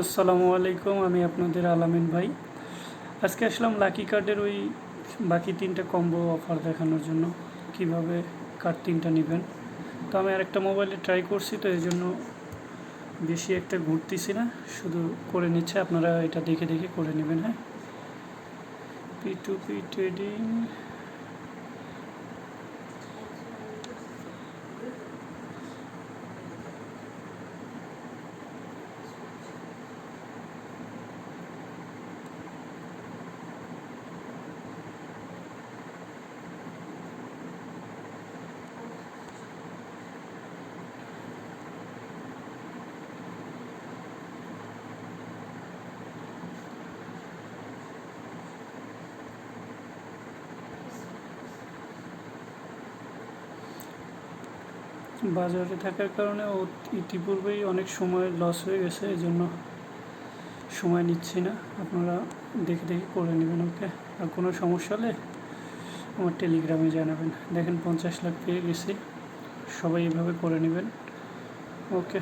আসসালামু আলাইকুম, আমি আপনাদের আলামিন ভাই। আজকে আসলাম লাকি কার্ডের ওই বাকি তিনটা কম্বো অফার দেখানোর জন্য, কীভাবে কার্ড তিনটা নেবেন। তো আমি আরেকটা মোবাইলে ট্রাই করছি, তো এই জন্য বেশি একটা ঘুরতেছি না, শুধু করে নিচ্ছে, আপনারা এটা দেখে দেখে করে নেবেন হ্যাঁ। পি টু পি ট্রেডিং বাজারে থাকার কারণে ও ইতিপূর্বেই অনেক সময় লস হয়ে গেছে এই জন্য সময় নিচ্ছি না। আপনারা দেখে দেখে করে নেবেন, ওকে? আর কোনো সমস্যা হলে আমার টেলিগ্রামে জানাবেন। দেখেন, পঞ্চাশ লাখ পেয়ে গেছি। সবাই এভাবে করে নেবেন, ওকে?